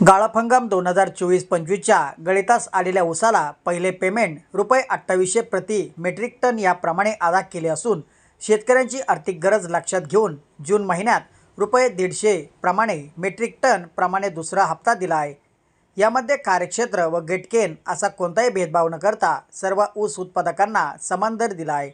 गाळप हंगाम दोन हजार चोवीस पंचवीसच्या गळितास आलेल्या ऊसाला पहिले पेमेंट रुपये अठ्ठावीसशे प्रति मेट्रिक टन याप्रमाणे अदा केले असून शेतकऱ्यांची आर्थिक गरज लक्षात घेऊन जून महिन्यात रुपये दीडशे प्रमाणे मेट्रिक टन प्रमाणे दुसरा हप्ता दिला आहे. यामध्ये कार्यक्षेत्र व गेटकेन असा कोणताही भेदभाव न करता सर्व ऊस उत्पादकांना समान दर दिला आहे.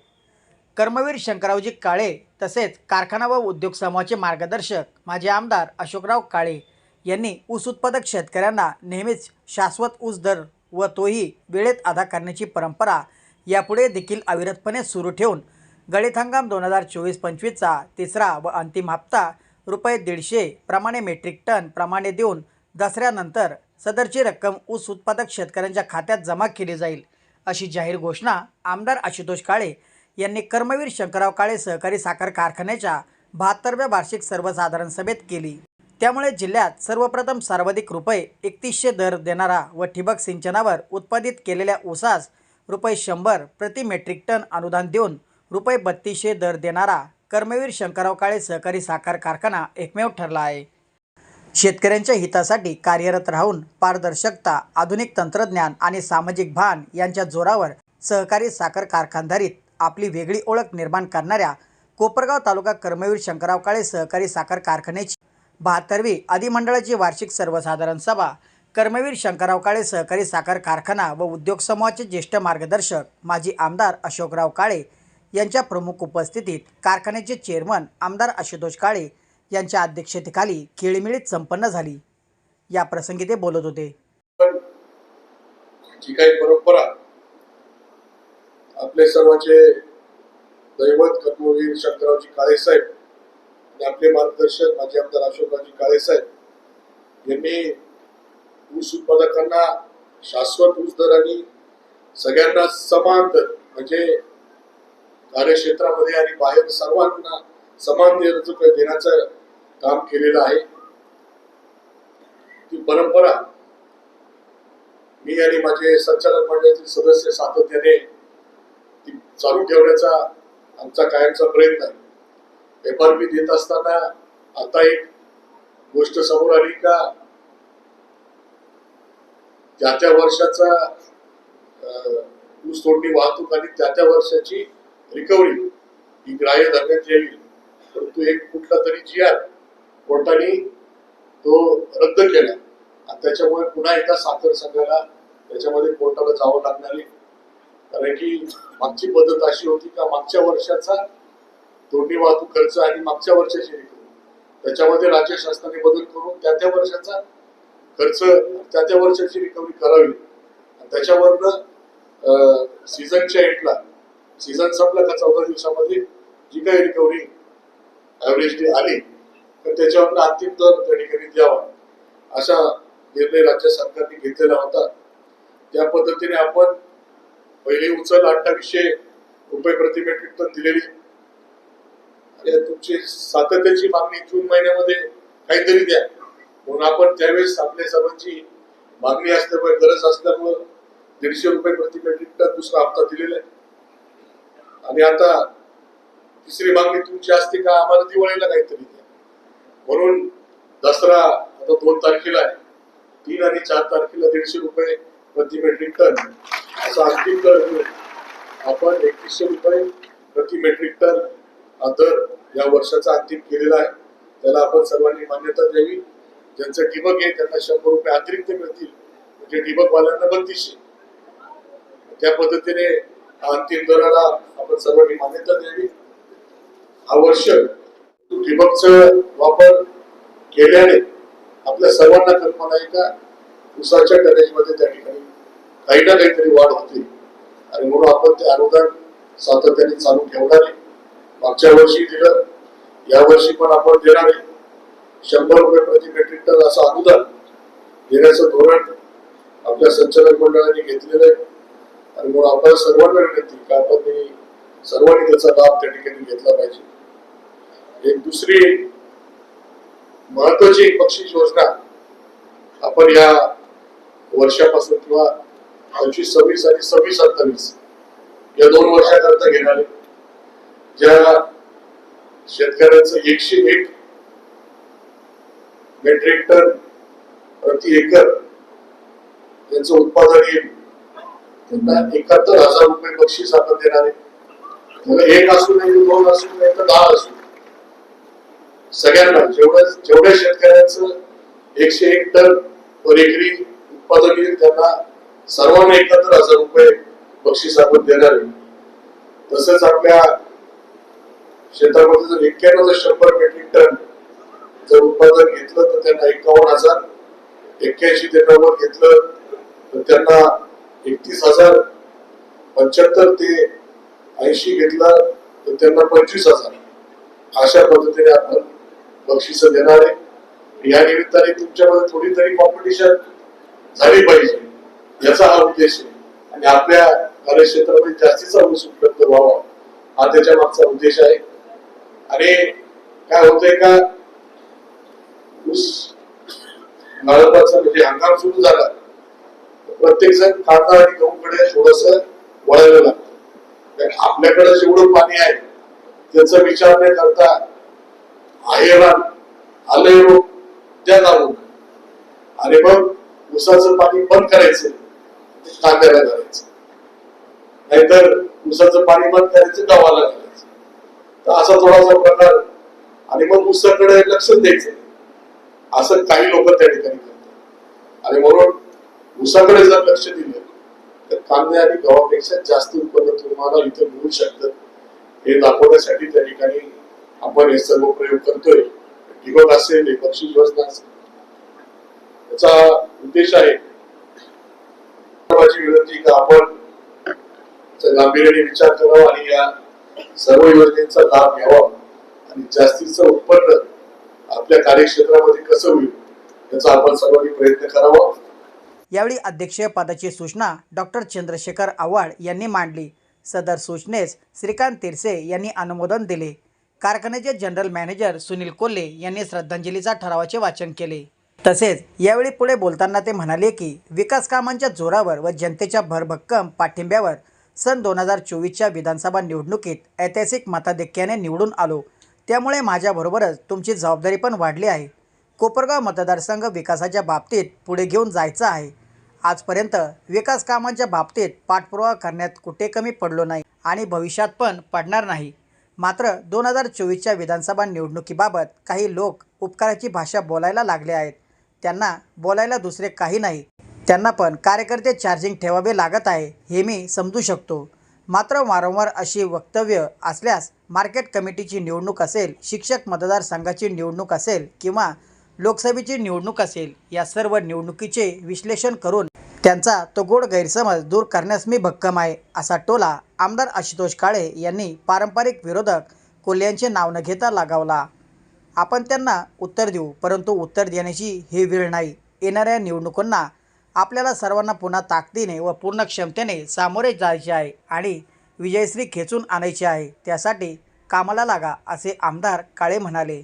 कर्मवीर शंकरावजी काळे तसेच कारखाना व उद्योग समूहाचे मार्गदर्शक माजी आमदार अशोकराव काळे यांनी ऊस उत्पादक शेतकऱ्यांना नेहमीच शाश्वत ऊस दर व तोही वेळेत अदा करण्याची परंपरा यापुढे देखील अविरतपणे सुरू ठेवून गळीत हंगाम दोन हजार चोवीस पंचवीसचा तिसरा व अंतिम हप्ता रुपये दीडशे प्रमाणे मेट्रिक टन प्रमाणे देऊन दसऱ्यानंतर सदरची रक्कम ऊस उत्पादक शेतकऱ्यांच्या खात्यात जमा केली जाईल अशी जाहीर घोषणा आमदार आशुतोष काळे यांनी कर्मवीर शंकरराव काळे सहकारी साखर कारखान्याच्या बहात्तरव्या वार्षिक सर्वसाधारण सभेत केली. त्यामुळे जिल्ह्यात सर्वप्रथम सर्वाधिक रुपये एकतीसशे दर देणारा व ठिबक सिंचनावर उत्पादित केलेल्या ऊसास रुपये शंभर प्रति मेट्रिक टन अनुदान देऊन रुपये बत्तीसशे दर देणारा कर्मवीर शंकरराव काळे सहकारी साखर कारखाना एकमेव ठरला आहे. शेतकऱ्यांच्या हितासाठी कार्यरत राहून पारदर्शकता आधुनिक तंत्रज्ञान आणि सामाजिक भान यांच्या जोरावर सहकारी साखर कारखानदारीत आपली वेगळी ओळख निर्माण करणाऱ्या कोपरगाव तालुका कर्मवीर शंकरराव काळे सहकारी साखर कारखान्याची बहात्तरवी अधिमंडळाची वार्षिक सर्वसाधारण सभा. कर्मवीर शंकरराव काळे सहकारी साखर कारखाना व उद्योग समूहाचे ज्येष्ठ मार्गदर्शक माजी आमदार अशोकराव काळे यांच्या प्रमुख उपस्थितीत कारखान्याचे चेअरमन आमदार आशुतोष काळे यांच्या अध्यक्षतेखाली खेळीमेळीत संपन्न झाली. या प्रसंगी ते बोलत होते. जी काही परंपरा आपले सर्वांचे दैवत कर्मवीर शंकररावजी काळे साहेब आपले मार्गदर्शक माजी आमदार अशोकराजी काळे साहेब यांनी ऊस उत्पादकांना शाश्वत ऊस दराने सगळ्यांना समान दर म्हणजे कार्यक्षेत्रामध्ये आणि बाहेर सर्वांना समान दर जो काही देण्याचं काम केलेलं आहे. ती परंपरा मी आणि माझे संचालक मंडळातील सदस्य सातत्याने ती चालू ठेवण्याचा आमचा कायमचा प्रयत्न आहे. एफ आर पी देत असताना आता एक गोष्ट समोर आली का त्या त्या वर्षाचा ऊस तोडणी वाहतूक आणि त्या त्या वर्षाची रिकव्हरी ही ग्राह्य धरण्यात यावी परंतु एक कुठला तरी जी आर कोर्टाने तो रद्द केला. आणि त्याच्यामुळे पुन्हा एकदा साखर संघाला त्याच्यामध्ये कोर्टाला जावं लागणार आहे. कारण की मागची पद्धत अशी होती का मागच्या वर्षाचा तोडणी वाहतूक खर्च आणि मागच्या वर्षाची त्याच्यामध्ये राज्य शासनाने बदल करून त्या त्या वर्षाचा खर्च त्या त्या वर्षाची रिकव्हरी करावी. आणि त्याच्यावरनं सीझनच्या एंडला सीझन संपला का चौदा दिवसामध्ये जी काही रिकव्हरी ॲव्हरेज आली तर त्याच्यावरनं अंतिम दर त्या ठिकाणी द्यावा. असा निर्णय राज्य सरकारने घेतलेला होता. त्या पद्धतीने आपण पहिली उचल अठ्ठावीसशे रुपये प्रति मेट्रिक टन दिलेली तुमची सातत्याची मागणी जून महिन्यामध्ये काहीतरी द्या. म्हणून आपण त्यावेळेस आपल्या सर्वांची मागणी असल्यामुळे गरज असल्यामुळं दीडशे रुपये प्रति मेट्रिक टन दुसरा हप्ता दिलेला आहे. आणि आता तिसरी मागणी तुमची असते का आम्हाला दिवाळीला काहीतरी द्या. म्हणून दसरा आता दोन तारखेला आहे. तीन आणि चार तारखेला दीडशे रुपये प्रति मेट्रिक टन. असा अंतिम दर आपण एकवीसशे रुपये प्रति मेट्रिक टन दर या वर्षाचा अंतिम केलेला आहे. त्याला आपण सर्वांनी मान्यता द्यावी. ज्यांचं डिबक आहे त्यांना शंभर रुपये अतिरिक्त मिळतील. म्हणजे डिबकवाल्यांना बत्तीसशे त्या पद्धतीने अंतिम दराला आपण सर्वांनी मान्यता द्यावी. हा वर्ष ठिबकचा वापर केल्याने आपल्या सर्वांना कल्पना आहे का ऊसाच्या टनेजमध्ये त्या ठिकाणी काही ना काहीतरी वाढ होते. आणि म्हणून आपण ते अनुदान सातत्याने चालू ठेवणार आहे. मागच्या वर्षी दिलं या वर्षी पण आपण देणार आहे. शंभर रुपये प्रति मेट्रिक टन असं अनुदान देण्याचं धोरण आपल्या संचालक मंडळाने घेतलेलं आहे. आणि म्हणून आपल्याला सर्वांना विनंती का आपण ते सर्वांनी त्याचा लाभ त्या ठिकाणी घेतला पाहिजे. एक दुसरी महत्वाची बक्षीस योजना आपण या वर्षापासून किंवा पंचवीस सव्वीस आणि सव्वीस अठ्ठावीस या दोन वर्षाकरता घेणार आहे. ज्या शेतकऱ्याचं एकशे एक मेट्रिक टन प्रति एकर त्यांचं उत्पादन येईल त्यांना एकाहत्तर हजार रुपये बक्षीस आपण देणार आहे. एक असू नये दोन असू नये तर दहा असू सगळ्यांना जेवढ्या जेवढ्या शेतकऱ्यांचं एकशे एक टन पर एकरी उत्पादन येईल त्यांना सर्वांना एकाहत्तर हजार रुपये बक्षीस आपण देणार आहे. तसंच आपल्या शेतामध्ये जर एक्क्याण्णव जर शंभर मेट्रिक टन जर उत्पादन घेतलं तर त्यांना एकावन्न हजार एक्क्याऐंशी ते नव्वद घेतलं तर त्यांना एकतीस हजार पंच्याहत्तर ते ऐंशी घेतला तर त्यांना पंचवीस हजार. अशा पद्धतीने आपण बक्षीस देणार आहे. या निमित्ताने तुमच्यामध्ये थोडी तरी कॉम्पिटिशन झाली पाहिजे. याचा हा उद्देश आहे. आणि आपल्या कार्यक्षेत्रामध्ये जास्तीचा ऊस उपलब्ध व्हावा. हा त्याच्या मागचा उद्देश आहे. आणि काय होतंय का? ऊस गाळपाचा म्हणजे हंगाम सुरू झाला. प्रत्येक जण कांदा आणि गहूकडे थोडस वळायला लागतं. आपल्याकडे जेवढं पाणी आहे त्याचा विचार न करता आहे रान आलंय रोग त्या जाऊन आणि मग ऊसाचं पाणी बंद करायचं. कांद्याला करायचं नाहीतर ऊसाचं पाणी बंद करायचं गावाला करायचं तर असा थोडासा प्रकार आणि मग ऊसाकडे लक्ष द्यायचं. असं काही लोक त्या ठिकाणी करतात. आणि म्हणून ऊसाकडे जर लक्ष दिलं तर कांदे आणि गव्हापेक्षा जास्त उत्पन्न तुम्हाला इथे मिळू शकतं. हे दाखवण्यासाठी त्या ठिकाणी आपण हे सर्व प्रयोग करतोय. ठिबक असेल हे बक्षीस योजना असेल. त्याचा उद्देश आहे. विनंती का आपण गांभीर्याने विचार करावा आणि या सर्व योजनेचा लाभ घ्यावा आणि जास्तीचं उत्पन्न आपल्या कार्यक्षेत्रामध्ये कसं होईल याचा आपण सर्वांनी प्रयत्न करावा. यावेळी अध्यक्षीय पदाची सूचना डॉक्टर चंद्रशेखर आव्हाड यांनी मांडली. सदर सूचनेस श्रीकांत तिरसे यांनी अनुमोदन दिले. कारखान्याचे जनरल मॅनेजर सुनील कोल्हे यांनी श्रद्धांजलीचा ठरावाचे वाचन केले. तसेच यावेळी पुढे बोलताना ते म्हणाले की विकास कामांच्या जोरावर व जनतेच्या भरभक्कम पाठिंब्यावर सन दोन हजार चोवीसच्या विधानसभा निवडणुकीत ऐतिहासिक मताधिक्याने निवडून आलो. त्यामुळे माझ्याबरोबरच तुमची जबाबदारी पण वाढली आहे. कोपरगाव मतदारसंघ विकासाच्या बाबतीत पुढे घेऊन जायचं आहे. आजपर्यंत विकास कामांच्या बाबतीत पाठपुरावा करण्यात कुठे कमी पडलो नाही आणि भविष्यात पण पडणार नाही. मात्र दोन हजार चोवीसच्या विधानसभा निवडणुकीबाबत काही लोक उपकाराची भाषा बोलायला लागले आहेत. त्यांना बोलायला दुसरे काही नाही. त्यांना पण कार्यकर्ते चार्जिंग ठेवावे लागत आहे हे मी समजू शकतो. मात्र वारंवार अशी वक्तव्य असल्यास मार्केट कमिटीची निवडणूक असेल शिक्षक मतदारसंघाची निवडणूक असेल किंवा लोकसभेची निवडणूक असेल या सर्व निवडणुकीचे विश्लेषण करून त्यांचा तो गोड गैरसमज दूर करण्यास मी भक्कम आहे असा टोला आमदार आशुतोष काळे यांनी पारंपरिक विरोधक कोल्ह्यांचे नाव न घेता लगावला. आपण त्यांना उत्तर देऊ परंतु उत्तर देण्याची ही वेळ नाही. येणाऱ्या निवडणुकांना आपल्याला सर्वांना पुन्हा ताकदीने व पूर्ण क्षमतेने सामोरे जायचे आहे आणि विजयश्री खेचून आणायची आहे. त्यासाठी कामाला लागा असे आमदार काळे म्हणाले.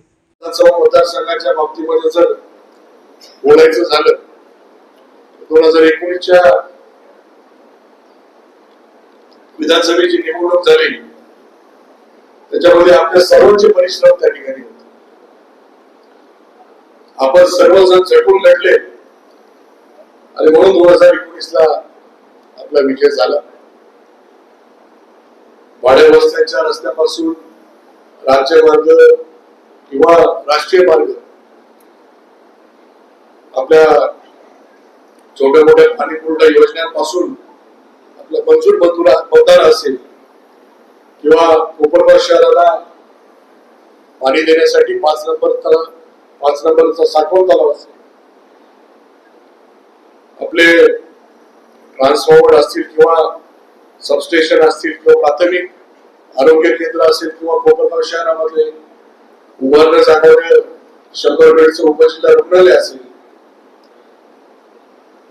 मतदारसंघाच्या बाबतीमध्ये जर बोलायचं झालं दोन हजार एकोणीसच्या विधानसभेची निवडणूक झाली त्याच्यामध्ये आपले सर्वांचे परिश्रम त्या ठिकाणी होते. आपण सर्वजण झटून लढले. आणि म्हणून दोन हजार एकोणीस ला आपला विजय झाला. वाड्या वस्त्यांच्या रस्त्यापासून राज्यमार्ग किंवा राष्ट्रीय मार्ग आपल्या छोट्या मोठ्या पाणी पुरवठा योजनांपासून आपला मंजूर बंधुरा मतदार असेल किंवा कोपरगाव शहराला पाणी देण्यासाठी पाच नंबर तलाव पाच नंबरचा साठवण तलाव असेल. आपले ट्रान्सफॉर्मर असतील किंवा सबस्टेशन असतील किंवा प्राथमिक आरोग्य केंद्र असेल किंवा कोपरगाव शहरामध्ये उभारलं जाणारे शंभर बेडचं उपजिल्हा रुग्णालय असेल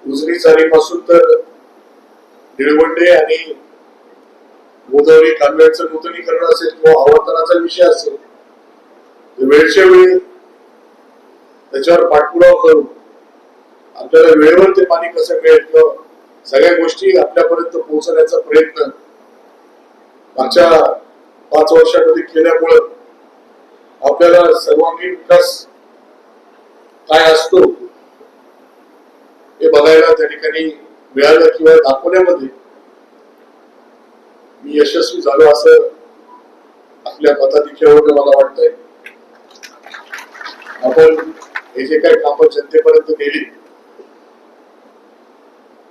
उजनी चालीपासून तर निळवंडे आणि गोदावरी कालव्याचं नूतनीकरण असेल किंवा आवर्तनाचा विषय असेल वेळच्या वेळी त्याच्यावर पाठपुरावा करून आपल्याला वेळेवर ते पाणी कसं मिळेल किंवा सगळ्या गोष्टी आपल्यापर्यंत पोहोचण्याचा प्रयत्न मागच्या पाच वर्षामध्ये केल्यामुळं आपल्याला सर्वांगीण विकास काय असतो हे बघायला त्या ठिकाणी मिळालं किंवा दाखवण्यामध्ये मी यशस्वी झालो असं आपल्या मताधिक्यावर मला वाटतंय. आपण हे जे काही कामं जनतेपर्यंत गेली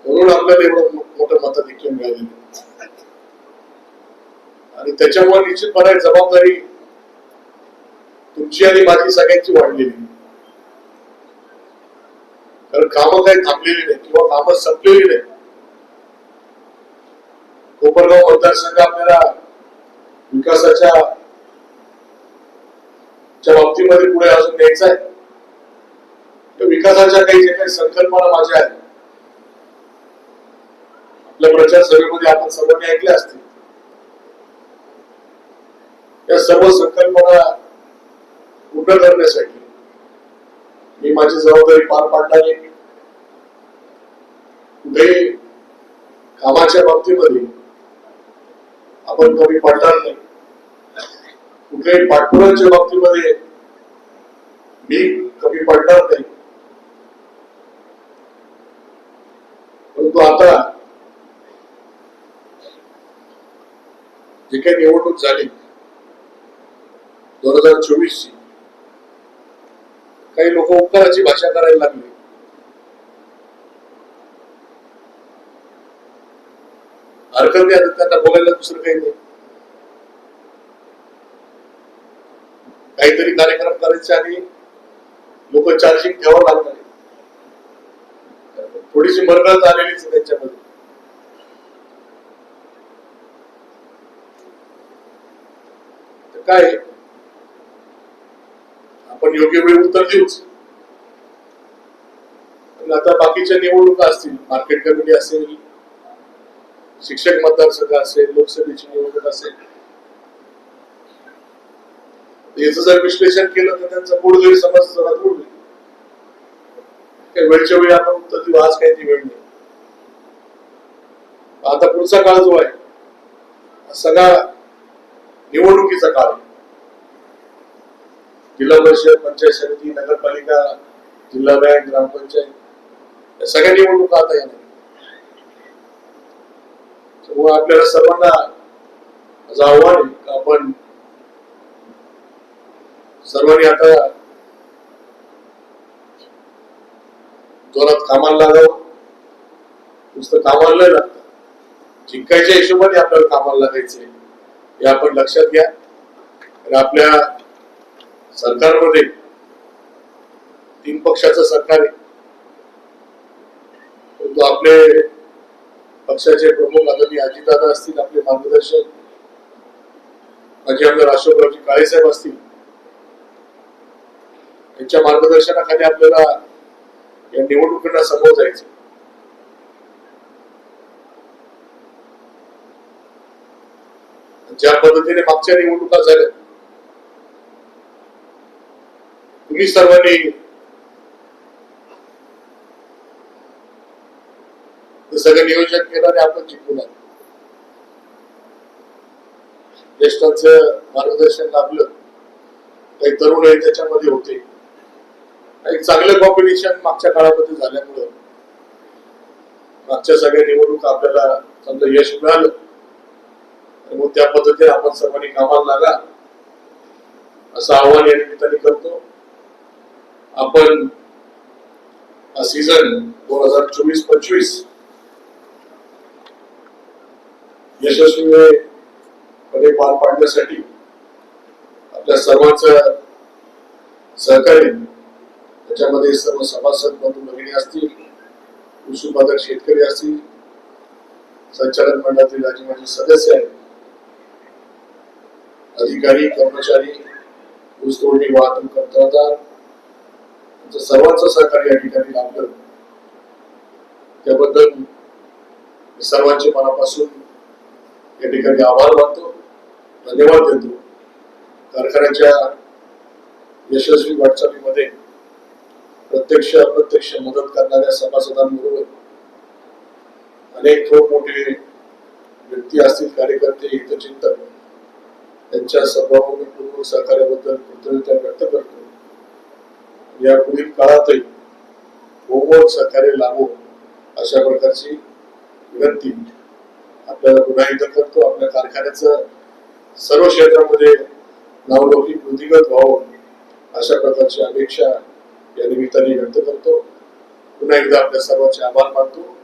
म्हणून आपल्याला एवढं मोठं मताधिक्य मिळालेलं आणि त्याच्यामुळे निश्चितपणे एक जबाबदारी तुमची आणि माझी सगळ्यांची वाढलेली आहे. कारण कामं काही थांबलेली नाही किंवा कामं संपलेली नाही कोपरगाव मतदारसंघ आपल्याला विकासाच्या च्या बाबतीमध्ये पुढे अजून न्यायचा आहे. तर विकासाच्या काही जे काही संकल्पना माझ्या आहेत आपल्या प्रचार सभेमध्ये आपण सर्वांनी ऐकल्या असतील. या सर्व संकल्पना पूर्ण करण्यासाठी मी माझी जबाबदारी पार पाडणार कुठे कामाच्या बाबतीमध्ये आपण कमी पडणार नाही. कुठल्याही पाठपुराच्या बाबतीमध्ये मी कमी पडणार नाही. परंतु आता जे काही निवडणूक झाली दोन हजार चोवीस ची काही लोक उपकाराची भाषा करायला लागली. हरकत नाही आता त्यांना बोलायला दुसरं काही नाही. काहीतरी कार्यक्रम करायचे आणि लोक चार्जिंग ठेवावं लागणार थोडीशी मरगळत आलेलीच त्यांच्यामध्ये. काय आपण योग्य वेळी उत्तर देऊच. आता बाकीच्या निवडणुका असतील मार्केट कमिटी असेल शिक्षक मतदारसंघ असेल लोकसभेची निवडणूक असेल. याचं जर विश्लेषण केलं तर त्यांचा मूळ समज जरा दूर होईल काही वेळच्या वेळी आपण उत्तर देऊ आज काही ती वेळ नाही. आता पुढचा काळ जो आहे सगळा निवडणुकीचा काळ जिल्हा परिषद पंचायत समिती नगरपालिका जिल्हा बँक ग्रामपंचायत या सगळ्या निवडणुका आता येणार त्यामुळे आपल्याला सर्वांना माझं आव्हान आहे का आपण सर्वांनी आता जोरात कामाला लागावं. नुसतं कामाला नाही लागतं. जिंकायच्या हिशोबाने आपल्याला कामाला लागायचंय. हे आपण लक्षात घ्या. आणि आपल्या सरकारमध्ये तीन पक्षाचं सरकार आहे. परंतु आपले पक्षाचे प्रमुख आदरणीय अजितदादा असतील आपले मार्गदर्शक माजी आमदार अशोकरावजी काळेसाहेब असतील त्यांच्या मार्गदर्शनाखाली आपल्याला या निवडणुकींना समोर जायचं ज्या पद्धतीने मागच्या निवडणुका झाल्या तुम्ही सर्वांनी सगळं नियोजन केलं आणि आपण जिंकून आलो. ज्येष्ठांच मार्गदर्शन लाभलं काही तरुणही त्याच्यामध्ये होते. एक चांगलं कॉम्पिटिशन मागच्या काळामध्ये झाल्यामुळं मागच्या सगळ्या निवडणुका आपल्याला समजा यश मिळालं. मग त्या पद्धतीने आपण सर्वांनी कामाला लागा. असं आव्हान या निमित्ताने करतो. आपण हा सीझन दोन हजार चोवीस पंचवीस यशस्वीपणे पार पाडण्यासाठी आपल्या सर्वांचं सहकार्य त्याच्यामध्ये सर्व सभासद बंधू भगिनी असतील कृषी उत्पादक शेतकरी असतील संचालक मंडळातील राजी सदस्य आहेत अधिकारी कर्मचारी ऊसतोडणी वाहतूक कंत्राटदार यांचं सर्वांचं सहकार्य या ठिकाणी लाभलं त्याबद्दल सर्वांचे मनापासून या ठिकाणी आभार मानतो धन्यवाद देतो. कारखान्याच्या यशस्वी वाटचालीमध्ये प्रत्यक्ष अप्रत्यक्ष मदत करणाऱ्या सभासदांबरोबर अनेक खूप मोठे व्यक्ती असतील कार्यकर्ते हितचिंतक त्यांच्या सर्वपूर्वक सहकार्याबद्दल कृतज्ञता व्यक्त करतो. या पुढील काळातही बहुमोल सहकार्य लाभो अशा प्रकारची विनंती आपल्याला पुन्हा एकदा करतो. आपल्या कारखान्याचं सर्व क्षेत्रामध्ये नावलौकिक वृद्धिगत व्हावं अशा प्रकारची अपेक्षा या निमित्ताने व्यक्त करतो. पुन्हा एकदा आपल्या सर्वांचे आभार मानतो.